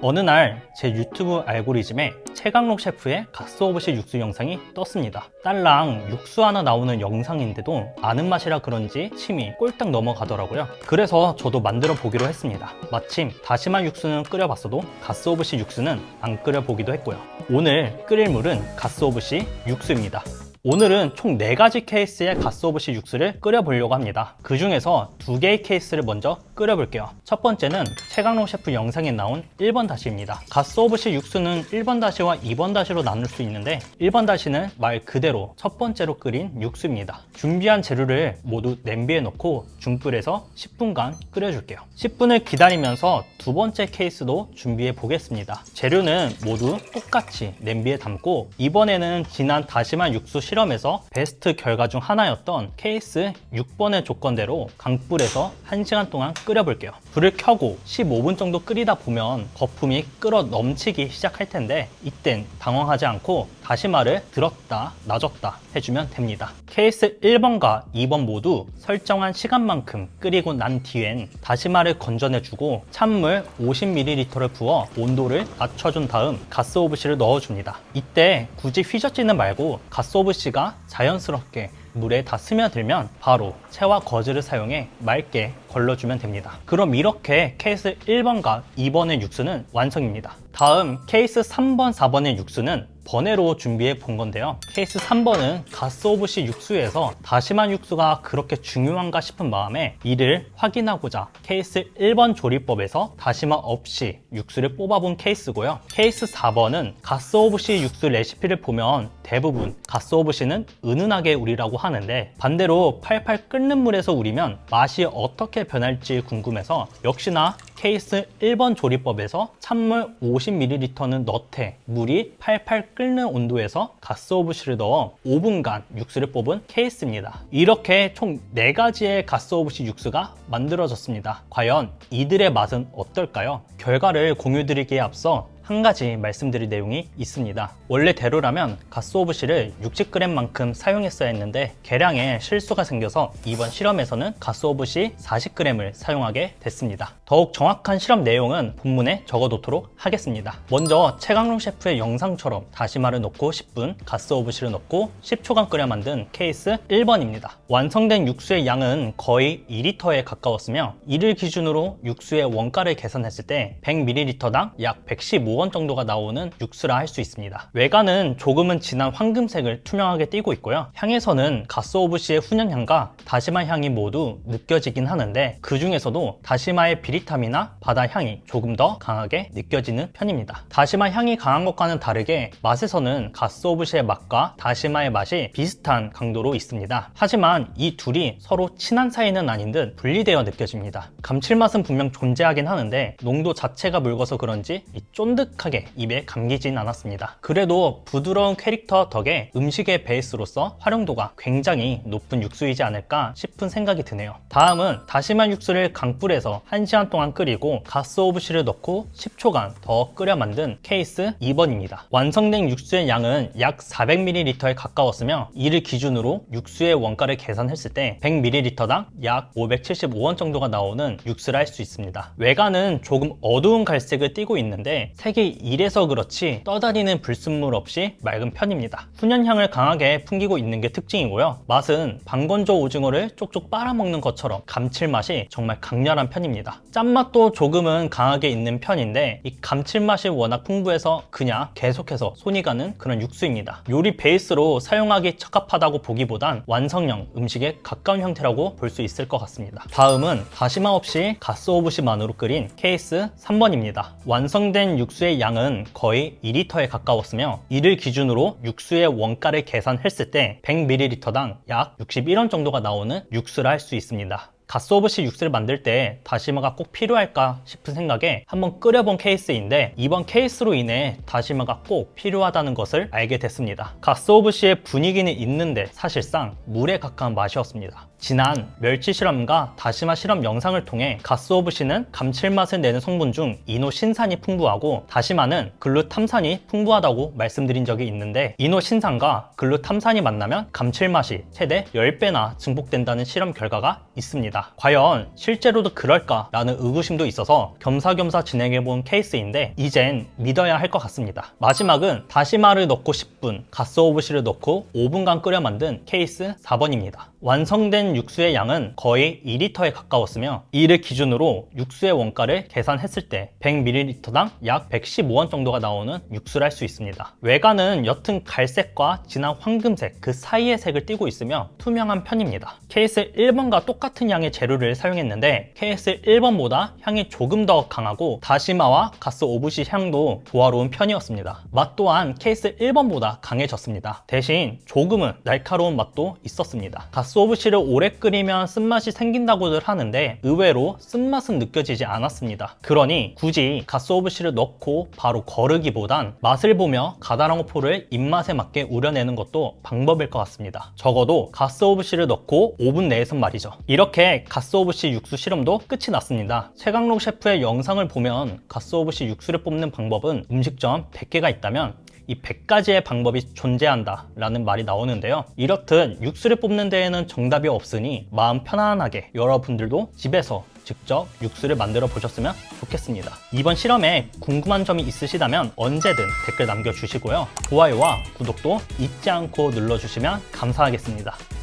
어느 날 제 유튜브 알고리즘에 최강록 셰프의 가스오브시 육수 영상이 떴습니다. 딸랑 육수 하나 나오는 영상인데도 아는 맛이라 그런지 침이 꼴딱 넘어가더라고요. 그래서 저도 만들어 보기로 했습니다. 마침 다시마 육수는 끓여봤어도 가스오브시 육수는 안 끓여보기도 했고요. 오늘 끓일 물은 가스오브시 육수입니다. 오늘은 총 4가지 케이스의 가스오브시 육수를 끓여보려고 합니다. 그 중에서 두 개의 케이스를 먼저 끓여볼게요. 첫 번째는 최강록 셰프 영상에 나온 1번 다시입니다. 가스오브시 육수는 1번 다시와 2번 다시로 나눌 수 있는데 1번 다시는 말 그대로 첫 번째로 끓인 육수입니다. 준비한 재료를 모두 냄비에 넣고 중불에서 10분간 끓여줄게요. 10분을 기다리면서 두 번째 케이스도 준비해 보겠습니다. 재료는 모두 똑같이 냄비에 담고 이번에는 지난 다시마 육수 실험에서 베스트 결과 중 하나였던 케이스 6번의 조건대로 강불에서 1시간 동안 끓여볼게요. 불을 켜고 15분 정도 끓이다 보면 거품이 끓어 넘치기 시작할 텐데 이땐 당황하지 않고 다시마를 들었다 놔줬다 해주면 됩니다. 케이스 1번과 2번 모두 설정한 시간만큼 끓이고 난 뒤엔 다시마를 건져내주고 찬물 50ml를 부어 온도를 낮춰준 다음 가스오브시를 넣어줍니다. 이때 굳이 휘젓지는 말고 가스오브시 가 자연스럽게 물에 다 스며들면 바로 채와 거즈를 사용해 맑게 걸러주면 됩니다. 그럼 이렇게 케이스 1번과 2번의 육수는 완성입니다. 다음 케이스 3번, 4번의 육수는 번외로 준비해 본 건데요. 케이스 3번은 가스 오브시 육수에서 다시마 육수가 그렇게 중요한가 싶은 마음에 이를 확인하고자 케이스 1번 조리법에서 다시마 없이 육수를 뽑아본 케이스고요. 케이스 4번은 가스 오브시 육수 레시피를 보면 대부분 가스 오브시는 은은하게 우리라고 하는데 반대로 팔팔 끓는 물에서 우리면 맛이 어떻게 변할지 궁금해서 역시나 케이스 1번 조리법에서 찬물 50ml는 넣되 물이 팔팔 끓는 온도에서 가스 오브시를 넣어 5분간 육수를 뽑은 케이스입니다. 이렇게 총 4가지의 가스 오브시 육수가 만들어졌습니다. 과연 이들의 맛은 어떨까요? 결과를 공유 드리기에 앞서 한 가지 말씀드릴 내용이 있습니다. 원래대로라면 가스 오브시를 60g만큼 사용했어야 했는데 계량에 실수가 생겨서 이번 실험에서는 가스 오브시 40g을 사용하게 됐습니다. 더욱 정확한 실험 내용은 본문에 적어놓도록 하겠습니다. 먼저 최강록 셰프의 영상처럼 다시마를 넣고 10분, 가스 오브시를 넣고 10초간 끓여 만든 케이스 1번입니다. 완성된 육수의 양은 거의 2리터에 가까웠으며 이를 기준으로 육수의 원가를 계산했을 때 100ml당 약 115원 정도가 나오는 육수라 할 수 있습니다. 외관은 조금은 진한 황금색을 투명하게 띠고 있고요. 향에서는 가스 오브 시의 훈연향과 다시마 향이 모두 느껴지긴 하는데 그 중에서도 다시마의 비릿함이나 바다 향이 조금 더 강하게 느껴지는 편입니다. 다시마 향이 강한 것과는 다르게 맛에서는 가스 오브 시의 맛과 다시마의 맛이 비슷한 강도로 있습니다. 하지만 이 둘이 서로 친한 사이는 아닌 듯 분리되어 느껴집니다. 감칠맛은 분명 존재하긴 하는데 농도 자체가 묽어서 그런지 이 쫀득 하게 입에 감기진 않았습니다. 그래도 부드러운 캐릭터 덕에 음식의 베이스로서 활용도가 굉장히 높은 육수이지 않을까 싶은 생각이 드네요. 다음은 다시마 육수를 강불에서 1시간 동안 끓이고 가스 오브시를 넣고 10초간 더 끓여 만든 케이스 2번입니다. 완성된 육수의 양은 약 400ml에 가까웠으며 이를 기준으로 육수의 원가를 계산했을 때 100ml당 약 575원 정도가 나오는 육수를 할수 있습니다. 외관은 조금 어두운 갈색을 띠고 있는데 색이 이래서 그렇지 떠다니는 불순물 없이 맑은 편입니다. 훈연향을 강하게 풍기고 있는 게 특징이고요. 맛은 방건조 오징어를 쪽쪽 빨아먹는 것처럼 감칠맛이 정말 강렬한 편입니다. 짠맛도 조금은 강하게 있는 편인데 이 감칠맛이 워낙 풍부해서 그냥 계속해서 손이 가는 그런 육수입니다. 요리 베이스로 사용하기 적합하다고 보기보단 완성형 음식에 가까운 형태라고 볼 수 있을 것 같습니다. 다음은 다시마 없이 가스오브시만으로 끓인 케이스 3번입니다. 완성된 육수 의 양은 거의 2리터에 가까웠으며 이를 기준으로 육수의 원가를 계산했을 때 100ml당 약 61원 정도가 나오는 육수를 할수 있습니다. 가스오브시 육수를 만들 때 다시마가 꼭 필요할까 싶은 생각에 한번 끓여본 케이스인데 이번 케이스로 인해 다시마가 꼭 필요하다는 것을 알게 됐습니다. 가스오브시의 분위기는 있는데 사실상 물에 가까운 맛이었습니다. 지난 멸치 실험과 다시마 실험 영상을 통해 가스오브시는 감칠맛을 내는 성분 중 이노신산이 풍부하고 다시마는 글루탐산이 풍부하다고 말씀드린 적이 있는데 이노신산과 글루탐산이 만나면 감칠맛이 최대 10배나 증폭된다는 실험 결과가 있습니다. 과연 실제로도 그럴까 라는 의구심도 있어서 겸사겸사 진행해본 케이스인데 이젠 믿어야 할 것 같습니다. 마지막은 다시마를 넣고 10분, 가스오브시를 넣고 5분간 끓여 만든 케이스 4번입니다. 완성된 육수의 양은 거의 2리터에 가까웠으며 이를 기준으로 육수의 원가를 계산했을 때 100ml당 약 115원 정도가 나오는 육수를 할 수 있습니다. 외관은 옅은 갈색과 진한 황금색 그 사이의 색을 띠고 있으며 투명한 편입니다. 케이스 1번과 똑같은 양의 재료를 사용했는데 케이스 1번보다 향이 조금 더 강하고 다시마와 가스 오브시 향도 조화로운 편이었습니다. 맛 또한 케이스 1번보다 강해졌습니다. 대신 조금은 날카로운 맛도 있었습니다. 가스 오브시를 오래 끓이면 쓴맛이 생긴다고들 하는데 의외로 쓴맛은 느껴지지 않았습니다. 그러니 굳이 가스 오브시를 넣고 바로 거르기보단 맛을 보며 가다랑어포를 입맛에 맞게 우려내는 것도 방법일 것 같습니다. 적어도 가스 오브시를 넣고 5분 내에선 말이죠. 이렇게 가스 오브시 육수 실험도 끝이 났습니다. 최강록 셰프의 영상을 보면 가스 오브시 육수를 뽑는 방법은 음식점 100개가 있다면 이 100가지의 방법이 존재한다 라는 말이 나오는데요. 이렇듯 육수를 뽑는 데에는 정답이 없으니 마음 편안하게 여러분들도 집에서 직접 육수를 만들어 보셨으면 좋겠습니다. 이번 실험에 궁금한 점이 있으시다면 언제든 댓글 남겨주시고요. 좋아요와 구독도 잊지 않고 눌러주시면 감사하겠습니다.